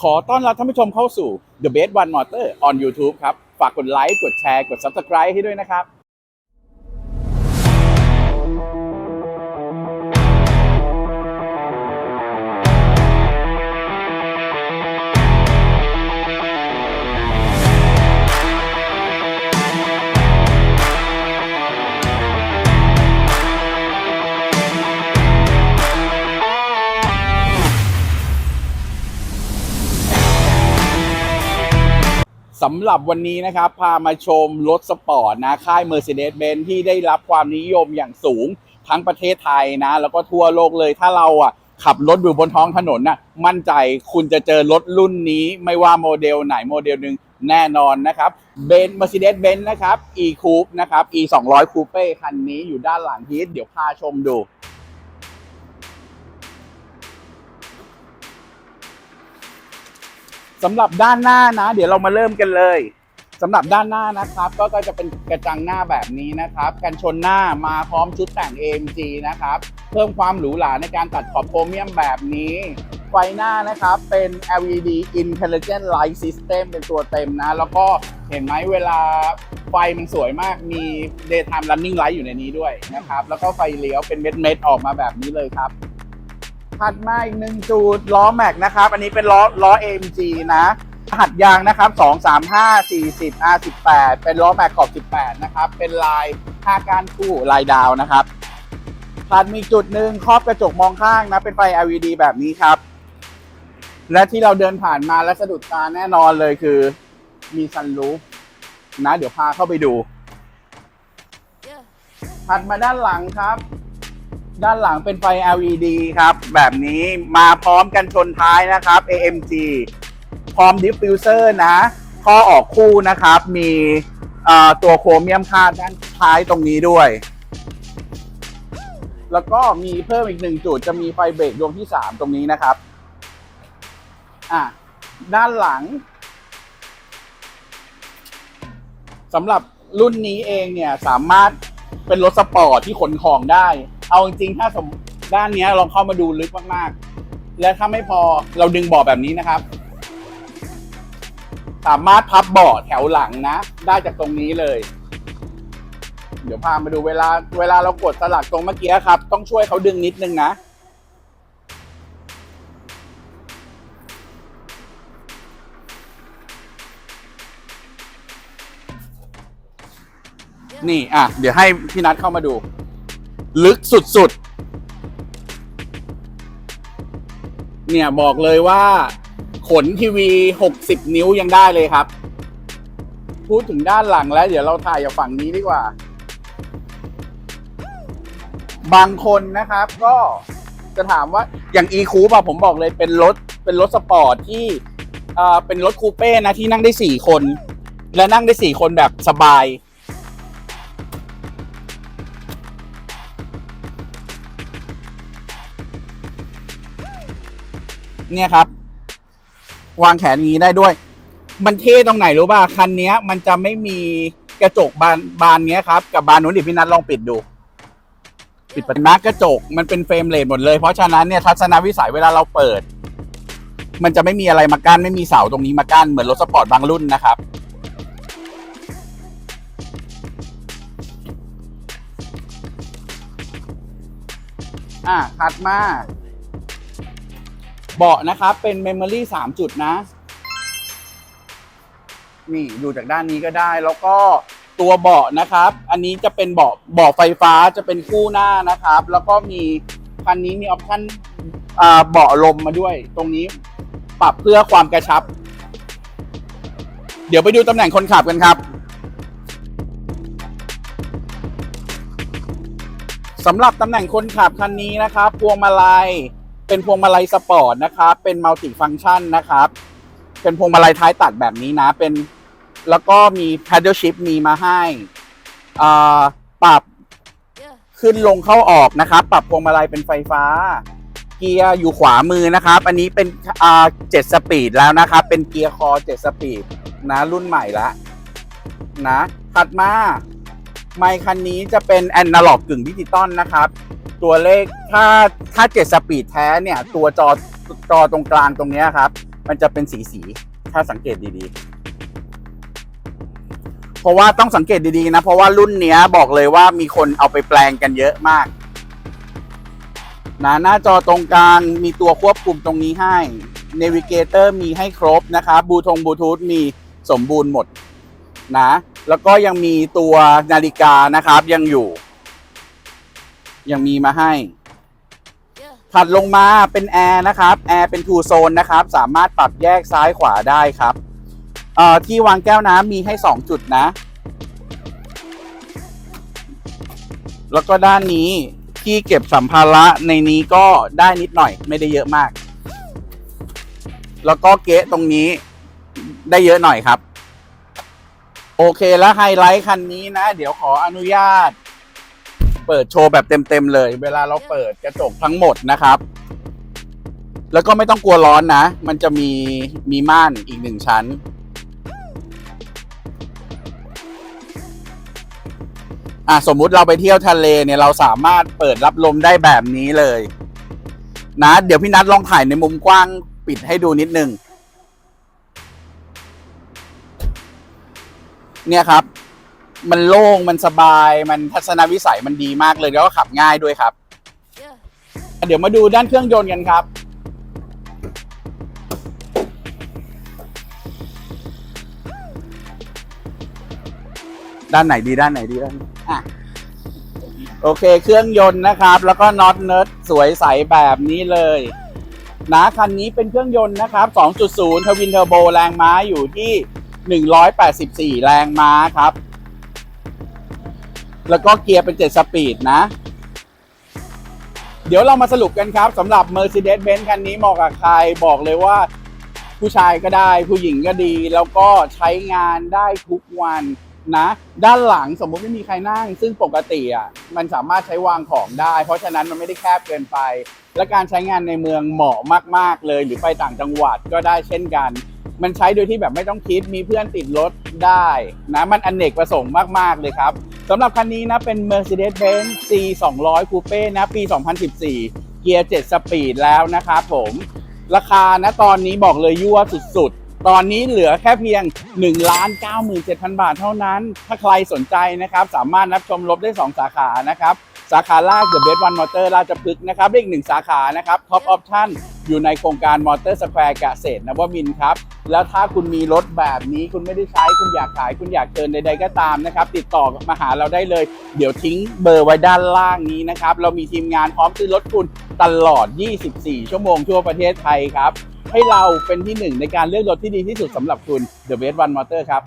ขอต้อนรับท่านผู้ชมเข้าสู่ The Best One Motor on YouTube ครับ ฝากกดไลค์ กดแชร์ กด Subscribe ให้ด้วยนะครับ สำหรับวันนี้นะครับ พามาชมรถสปอร์ตนะ ค่าย Mercedes-Benz ที่ได้รับความนิยมอย่างสูงทั้งประเทศไทยนะ แล้วก็ทั่วโลกเลยถ้าเราอะขับรถอยู่บนท้องถนนน่ะมั่นใจคุณจะเจอรถรุ่นนี้ไม่ว่าโมเดลไหนโมเดลหนึ่งแน่นอนนะครับเบน Mercedes-Benz นะครับ E Coupe นะครับ E 2 0 0 Coupe คันนี้อยู่ด้านหลังฮีทเดี๋ยวพาชมดู สำหรับด้านหน้านะ เดี๋ยวเรามาเริ่มกันเลยสำหรับด้านหน้านะครับ ก็จะเป็นกระจังหน้าแบบนี้นะครับ กันชนหน้ามาพร้อมชุดแต่ง AMG นะครับ เพิ่มความหรูหราในการตัดขอบโครเมียมแบบนี้ ไฟหน้านะครับเป็น LED Intelligent Light System เป็นตัวเต็มนะ แล้วก็เห็นไหมเวลาไฟมันสวยมากมี Daytime Running Light อยู่ในนี้ด้วยนะครับ แล้วก็ไฟเลี้ยวเป็นเม็ดๆออกมาแบบนี้เลยครับ ถัดมาอีกหนึ่งจุดล้อแม็กนะครับ อันนี้เป็นล้อล้อ AMG นะรหัสยางนะครับ 2 3 5 40 R18 เป็นล้อแม็กขอบ 18 นะครับ เป็นลาย5ก้านคู่ลายดาวนะครับถัดมีจุดหนึ่งครอบกระจกมองข้างนะ เป็นไฟ LED แบบนี้ครับ และที่เราเดินผ่านมาและสะดุดตาแน่นอนเลยคือมีซันรูฟนะ เดี๋ยวพาเข้าไปดูถัดมาด้านหลังครับ ด้านหลังเป็นไฟ LED ครับ แบบนี้มาพร้อมกันชนท้ายนะครับ AMG พร้อมดิฟฟิวเซอร์นะข้อออกคู่นะครับ มีตัวโครเมียมคาดด้านท้ายตรงนี้ด้วย แล้วก็มีเพิ่มอีกหนึ่งจุดจะมีไฟเบรกดวงที่ 3 ตรงนี้นะครับ อะ ด้านหลังสำหรับรุ่นนี้เองเนี่ยสามารถเป็นรถสปอร์ตที่ขนของได้ เอาจริงๆถ้าสมด้านเนี้ยลองเข้ามาดูลึกมากๆ และถ้าไม่พอเราดึงเบาะแบบนี้นะครับ สามารถพับเบาะแถวหลังนะ ได้จากตรงนี้เลย เดี๋ยวพามาดูเวลา เวลาเรากดสลักตรงเมื่อกี้ครับ ต้องช่วยเขาดึงนิดนึงนะนี่อะ เดี๋ยวให้พี่นัทเข้ามาดู ลึกสุดๆ เนี่ยบอกเลยว่า ขนทีวี 60 นิ้วยังได้เลยครับ พูดถึงด้านหลังแล้ว เดี๋ยวเราถ่ายจากฝั่งนี้ดีกว่า บางคนนะครับก็จะถามว่าอย่าง e c o u p e อะผมบอกเลยเป็นรถเป็นรถสปอร์ตที่อ่อเป็นรถคูเป้นะที่นั่งได้ 4 คน และนั่งได้ 4 คนแบบสบาย เนี่ยครับ วางแขนอย่างนี้ได้ด้วย มันเท่ตรงไหนรู้ป่ะคันเนี้ย มันจะไม่มีกระจกบานบานเนี้ยครับ กับบานนู้นดิพี่นัทลองปิดดู ปิดประตูกระจกมันเป็นเฟรมเลนหมดเลยเพราะฉะนั้นเนี่ยทัศนวิสัยเวลาเราเปิด มันจะไม่มีอะไรมากั้นไม่มีเสาตรงนี้มากั้นเหมือนรถสปอร์ตบางรุ่นนะครับอะถัดมา เบาะนะครับเป็นเมมโมรี่สามจุดนะ นี่ดูจากด้านนี้ก็ได้แล้วก็ตัวเบาะนะครับ อันนี้จะเป็นเบาะเบาะไฟฟ้าจะเป็นคู่หน้านะครับ แล้วก็มีคันนี้มีออปชั่นอ่าเบาะลมมาด้วย ตรงนี้ปรับเพื่อความกระชับ เดี๋ยวไปดูตำแหน่งคนขับกันครับสำหรับตำแหน่งคนขับคันนี้นะครับพวงมาลัย เป็นพวงมาลัยสปอร์ตนะครับ เป็นมัลติฟังชันนะครับ เป็นพวงมาลัยท้ายตัดแบบนี้นะ เป็นแล้วก็มี paddle shift มีมาให้อ่าปรับขึ้นลงเข้าออกนะครับ ปรับพวงมาลัยเป็นไฟฟ้า เกียร์อยู่ขวามือนะครับ อันนี้เป็นอ่าเจ็ดสปีดแล้วนะครับ เป็นเกียร์คอเจ็ดสปีดนะ รุ่นใหม่ละนะถัดมาไมค์คันนี้จะเป็นแอนนาล็อกกึ่งดิจิตอลนะครับ ตัวเลขถ้าถ้าเจ็ดสปีดแท้เนี่ย ตัวจอจอตรงกลางตรงนี้ครับ มันจะเป็นสีสีถ้าสังเกตดีๆ เพราะว่าต้องสังเกตดีๆนะ เพราะว่ารุ่นเนี้ยบอกเลยว่ามีคนเอาไปแปลงกันเยอะมากนะหน้าจอตรงกลางมีตัวควบคุมตรงนี้ให้ n นวิเกเตอร์มีให้ครบนะครับบลูทงบลูทูธมีสมบูรณ์หมดนะ แล้วก็ยังมีตัวนาฬิกานะครับยังอยู่ ยังมีมาให้ ถัดลงมาเป็นแอร์นะครับ แอร์เป็นทูโซนนะครับ สามารถปรับแยกซ้ายขวาได้ครับเอ่อที่วางแก้วน้ำมีให้ 2 จุดนะ แล้วก็ด้านนี้ที่เก็บสัมภาระในนี้ก็ได้นิดหน่อยไม่ได้เยอะมาก แล้วก็เกะตรงนี้ได้เยอะหน่อยครับ โอเคแล้วไฮไลท์คันนี้นะ เดี๋ยวขออนุญาต เปิดโชว์แบบเต็มๆเลย เวลาเราเปิดกระจกทั้งหมดนะครับ แล้วก็ไม่ต้องกลัวร้อนนะ มันจะมีมีม่านอีกหนึ่งชั้น อะสมมุติเราไปเที่ยวทะเลเนี่ยเราสามารถเปิดรับลมได้แบบนี้เลย นะ เดี๋ยวพี่นัทลองถ่ายในมุมกว้างปิดให้ดูนิดนึงเนี่ยครับ มันโล่งมันสบายมันทัศนวิสัยมันดีมากเลยแล้วก็ขับง่ายด้วยครับ เดี๋ยวมาดูด้านเครื่องยนต์กันครับ ด้านไหนดีด้านไหนดีด้านอะโอเคเครื่องยนต์นะครับ แล้วก็น็อตเนิร์ดสวยใสแบบนี้เลยนะคันนี้เป็นเครื่องยนต์นะครับ 2.0 ทวินเทอร์โบแรงม้าอยู่ที่ 184 แรงม้าครับ แล้วก็เกียร์เป็น 7 สปีดนะ เดี๋ยวเรามาสรุปกันครับสำหรับ Mercedes-Benz คันนี้เหมาะกับใครบอกเลยว่าผู้ชายก็ได้ผู้หญิงก็ดี แล้วก็ใช้งานได้ทุกวันนะ ด้านหลังสมมุติไม่มีใครนั่ง ซึ่งปกติอะมันสามารถใช้วางของได้ เพราะฉะนั้นมันไม่ได้แคบเกินไป และการใช้งานในเมืองเหมาะมาก ๆ เลย หรือไปต่างจังหวัดก็ได้เช่นกัน มันใช้โดยที่แบบไม่ต้องคิดมีเพื่อนติดรถได้นะมันอนเนกประสงค์มาก ๆ เลยครับสำหรับคันนี้นะเป็น Mercedes-Benz C 2 0 0 Coupe นะปี 2014 เกียร์ 7 สปีดแล้วนะครับผม ราคานะตอนนี้บอกเลยยั่วสุดๆ ตอนนี้เหลือแค่เพียง 1 97,000 บาทเท่านั้น ถ้าใครสนใจนะครับ สามารถรับชมรถได้ 2 สาขานะครับ สาขาแรก The Best One Motor ราชพฤกษ์นะครับและอีกหนึ่งสาขานะครับ Top Option อยู่ในโครงการ Motor Square เกษตรนวมินครับ แล้วถ้าคุณมีรถแบบนี้คุณไม่ได้ใช้คุณอยากขาย คุณอยากเทิร์นใด ๆ ก็ตามนะครับ ติดต่อมาหาเราได้เลย เดี๋ยวทิ้งเบอร์ไว้ด้านล่างนี้นะครับ เรามีทีมงานพร้อมซื้อรถคุณตลอด 24 ชั่วโมงทั่วประเทศไทยครับ ให้เราเป็นที่หนึ่งในการเลือกรถที่ดีที่สุดสำหรับคุณ The Best One Motor ครับ